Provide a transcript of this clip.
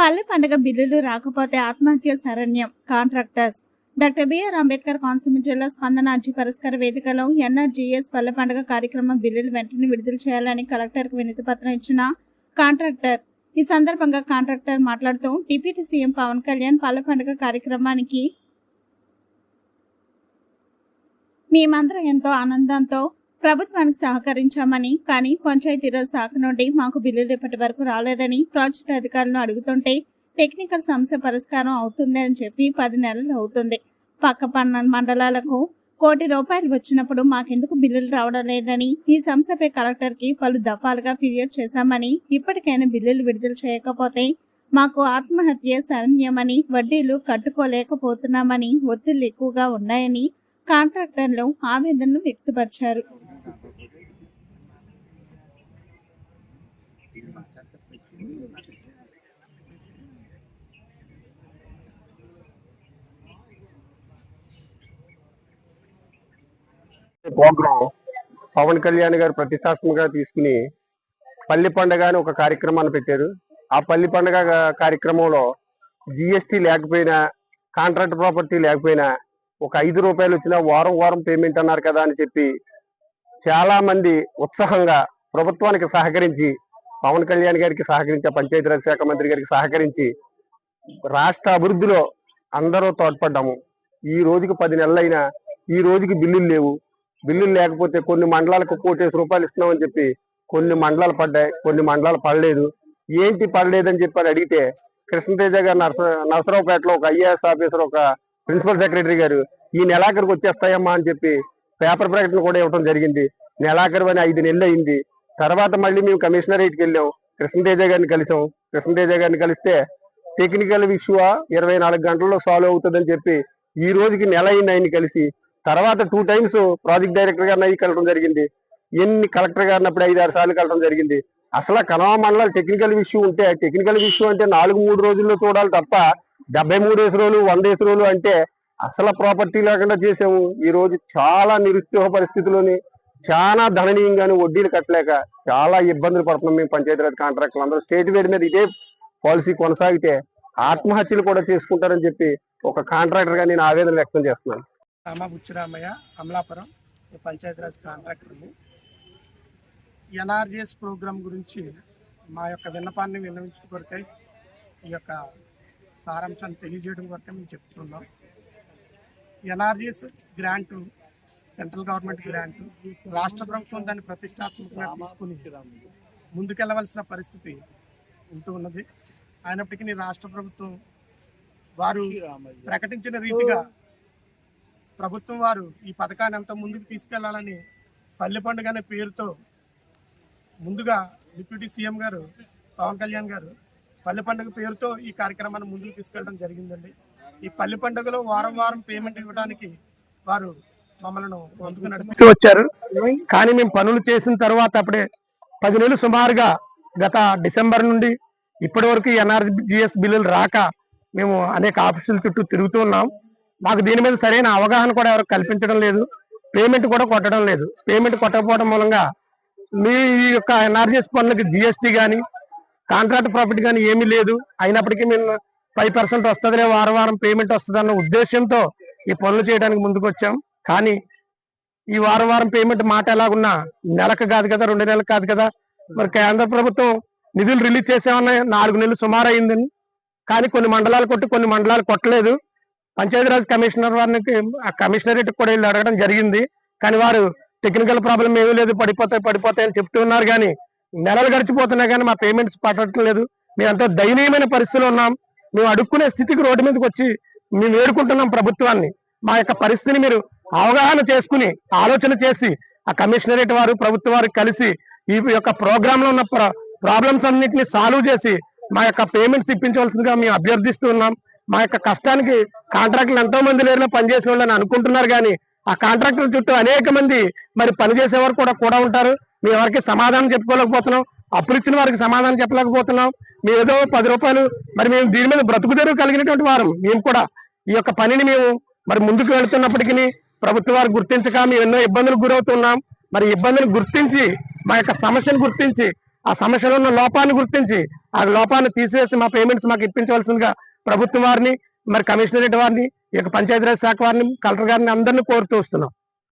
పల్లె పండుగ బిల్లులు రాకపోతే ఆత్మహత్య శరణ్యం. Contractors. Doctor B R Ambedkar Konaseema జిల్లా స్పందన అర్జీ పరిష్కార వేదికలో ఎన్ఆర్జీఎస్ పల్లె పండుగ కార్యక్రమం బిల్లులు వెంటనే విడుదల చేయాలని కలెక్టర్కు వినతి పత్రం ఇచ్చిన కాంట్రాక్టర్. ఈ సందర్భంగా కాంట్రాక్టర్ మాట్లాడుతూ డిప్యూటీ సీఎం పవన్ కళ్యాణ్ పల్లె పండుగ కార్యక్రమానికి మేమందరం ఎంతో ఆనందంతో ప్రభుత్వానికి సహకరించామని కానీ పంచాయతీరాజ్ శాఖ నుండి మాకు బిల్లులు ఇప్పటి వరకు రాలేదని ప్రాజెక్టు అధికారులను అడుగుతుంటే టెక్నికల్ సమస్య పరిష్కారం అవుతుంది అని చెప్పి పది నెలలు అవుతుంది. పక్క పన్న మండలాలకు కోటి రూపాయలు వచ్చినప్పుడు మాకెందుకు బిల్లులు రావడం లేదని ఈ సంస్థపై కలెక్టర్కి పలు దఫాలుగా ఫిర్యాదు చేశామని ఇప్పటికైనా బిల్లులు విడుదల చేయకపోతే మాకు ఆత్మహత్య శరణ్యమని వడ్డీలు కట్టుకోలేకపోతున్నామని ఒత్తిళ్ళు ఎక్కువగా ఉన్నాయని కాంట్రాక్టర్లు ఆవేదనను వ్యక్తపరిచారు. ప్రోగ్రాం పవన్ కళ్యాణ్ గారు ప్రతిష్టాత్మకంగా తీసుకుని పల్లి పండగ అని ఒక కార్యక్రమాన్ని పెట్టారు. ఆ పల్లి పండగ కార్యక్రమంలో జిఎస్టీ లేకపోయినా కాంట్రాక్ట్ ప్రాపర్టీ లేకపోయినా ఒక ఐదు రూపాయలు వచ్చినా వారం వారం పేమెంట్ అన్నారు కదా అని చెప్పి చాలా మంది ఉత్సాహంగా ప్రభుత్వానికి సహకరించి పవన్ కళ్యాణ్ గారికి సహకరించి పంచాయతీరాజ్ శాఖ మంత్రి గారికి సహకరించి రాష్ట్ర అభివృద్ధిలో అందరూ తోడ్పడ్డాము. ఈ రోజుకి పది నెలలైనా ఈ రోజుకి బిల్లులు లేవు. బిల్లులు లేకపోతే కొన్ని మండలాలకు కోటేసి రూపాయలు ఇస్తున్నామని చెప్పి కొన్ని మండలాలు పడ్డాయి కొన్ని మండలాలు పడలేదు. ఏంటి పడలేదని చెప్పి అని అడిగితే కృష్ణతేజ గారు నర్స నరసరావుపేటలో ఒక ఐఏఎస్ ఆఫీసర్ ఒక ప్రిన్సిపల్ సెక్రటరీ గారు ఈ నెలాఖరికి వచ్చేస్తాయమ్మా అని చెప్పి పేపర్ ప్రకటన కూడా ఇవ్వడం జరిగింది. నెలాఖరు అని ఐదు నెలలు అయింది. తర్వాత మళ్ళీ మేము కమిషనరేట్కి వెళ్ళాం. కృష్ణతేజ గారిని కలిసాం. కృష్ణతేజ గారిని కలిస్తే టెక్నికల్ ఇష్యూ ఇరవై నాలుగు గంటల్లో సాల్వ్ అవుతుందని చెప్పి ఈ రోజుకి నెల అయింది ఆయన్ని కలిసి. తర్వాత టూ టైమ్స్ ప్రాజెక్ట్ డైరెక్టర్ గారిని అయ్యి కలవడం జరిగింది. ఎన్ని కలెక్టర్ గారిని అప్పుడు ఐదు ఆరు సార్లు కలవడం జరిగింది. అసలు కనవ మండలాలు టెక్నికల్ ఇష్యూ ఉంటే టెక్నికల్ ఇష్యూ అంటే నాలుగు మూడు రోజుల్లో చూడాలి తప్ప డెబ్బై మూడు వేసి రోజులు వంద రోజులు అంటే అసలు ప్రాపర్టీ లేకుండా చేసాము ఈ రోజు చాలా నిరుత్సాహ పరిస్థితుల్లోని చాలా ధననీయంగాను వడ్డీలు కట్టలేక చాలా ఇబ్బందులు పడుతున్నాం మేము పంచాయతీరాజ్ కాంట్రాక్టులు. అందరూ స్టేట్ వేడి మీద ఇదే పాలసీ కొనసాగితే ఆత్మహత్యలు కూడా చేసుకుంటారని చెప్పి ఒక కాంట్రాక్టర్గా నేను ఆవేదన వ్యక్తం చేస్తున్నాను. రామ బుచ్చిరామయ్య అమలాపురం ఈ పంచాయతీరాజ్ కాంట్రాక్టర్ని ఎన్ఆర్జిఎస్ ప్రోగ్రాం గురించి మా యొక్క విన్నపాన్ని విన్నవించడం కొరకై ఈ యొక్క సారాంశాన్ని తెలియజేయడం కొరకే మేము చెప్తున్నాం. NRGS grant central government grant రాష్ట్ర ప్రభుత్వం దాన్ని ప్రతిష్టాత్మకంగా తీసుకుని ముందుకెళ్ళవలసిన పరిస్థితి ఉంటూ ఉన్నది. అయినప్పటికీ రాష్ట్ర ప్రభుత్వం వారు ప్రకటించిన రీతిగా ప్రభుత్వం వారు ఈ పథకాన్ని ఎంత ముందుకు తీసుకెళ్ళాలని పల్లె పండుగ అనే పేరుతో ముందుగా డిప్యూటీ సీఎం గారు పవన్ కళ్యాణ్ గారు పల్లె పండుగ పేరుతో ఈ కార్యక్రమాన్ని ముందుకు తీసుకెళ్ళడం జరిగిందండి. ఈ పల్లె పండుగలో వారం వారం పేమెంట్ ఇవ్వడానికి వారు మమ్మల్ని ముందుకు నడిపిస్తూ వచ్చారు కానీ మేము పనులు చేసిన తర్వాత అప్పుడే పది నెలలు సుమారుగా గత డిసెంబర్ నుండి ఇప్పటి వరకు ఎన్ఆర్జిఎస్ బిల్లులు రాక మేము అనేక ఆఫీసుల చుట్టూ తిరుగుతూ ఉన్నాం. మాకు దీని మీద సరైన అవగాహన కూడా ఎవరు కల్పించడం లేదు. పేమెంట్ కూడా కొట్టడం లేదు. పేమెంట్ కొట్టకపోవడం మూలంగా మీ ఈ యొక్క ఎన్ఆర్జీఎస్ పనులకి జిఎస్టీ కానీ కాంట్రాక్ట్ ప్రాఫిట్ కానీ ఏమీ లేదు. అయినప్పటికీ మేము ఫైవ్ పర్సెంట్ వస్తుందిలే వారం వారం పేమెంట్ వస్తుంది అన్న ఉద్దేశంతో ఈ పనులు చేయడానికి ముందుకు వచ్చాం కానీ ఈ వారం వారం పేమెంట్ మాట ఎలాగున్నా నెలకు కాదు కదా రెండు నెలలకు కాదు కదా మరి కేంద్ర ప్రభుత్వం నిధులు రిలీజ్ చేసామన్నా నాలుగు నెలలు సుమారు అయిందని కానీ కొన్ని మండలాలు కొట్టి కొన్ని మండలాలు కొట్టలేదు. పంచాయతీరాజ్ కమిషనర్ వారికి ఆ కమిషనరేట్ కూడా వెళ్ళి అడగడం జరిగింది. కానీ వారు టెక్నికల్ ప్రాబ్లం ఏమీ లేదు పడిపోతాయి పడిపోతాయి అని చెప్తూ ఉన్నారు. కానీ నెలలు గడిచిపోతున్నా కానీ మా పేమెంట్స్ పట్టడం లేదు. మేము అంత దయనీయమైన పరిస్థితిలో ఉన్నాం. మేము అడుక్కునే స్థితికి రోడ్డు మీదకి వచ్చి మేము వేడుకుంటున్నాం ప్రభుత్వాన్ని. మా యొక్క పరిస్థితిని మీరు అవగాహన చేసుకుని ఆలోచన చేసి ఆ కమిషనరేట్ వారు ప్రభుత్వ వారు కలిసి ఈ యొక్క ప్రోగ్రామ్లో ఉన్న ప్రాబ్లమ్స్ అన్నింటినీ సాల్వ్ చేసి మా యొక్క పేమెంట్స్ ఇప్పించవలసిందిగా మేము అభ్యర్థిస్తూ ఉన్నాం. మా యొక్క కష్టానికి కాంట్రాక్టులు ఎంతో మంది లేరులో పనిచేసిన వాళ్ళని అనుకుంటున్నారు కానీ ఆ కాంట్రాక్టుల చుట్టూ అనేక మంది మరి పనిచేసేవారు కూడా కూడా ఉంటారు. మీ ఎవరికి సమాధానం చెప్పుకోలేకపోతున్నాం. అప్పులు ఇచ్చిన వారికి సమాధానం చెప్పలేకపోతున్నాం. మేము ఏదో పది రూపాయలు మరి మేము దీని మీద బ్రతుకు తెరువు కలిగినటువంటి వారం. మేము కూడా ఈ యొక్క పనిని మేము మరి ముందుకు వెళుతున్నప్పటికీ ప్రభుత్వ వారు గుర్తించక మేము ఎన్నో ఇబ్బందులకు గురవుతున్నాం. మరి ఇబ్బందులు గుర్తించి మా యొక్క సమస్యను గుర్తించి ఆ సమస్యలో ఉన్న లోపాన్ని గుర్తించి ఆ లోపాన్ని తీసివేసి మా పేమెంట్స్ మాకు ఇప్పించవలసిందిగా ప్రభుత్వం వారిని మరి కమిషనరేట్ వారిని ఇక పంచాయతీరాజ్ శాఖ వారిని కలెక్టర్ గారిని అందరినీ కోరుతూ వస్తున్నాం.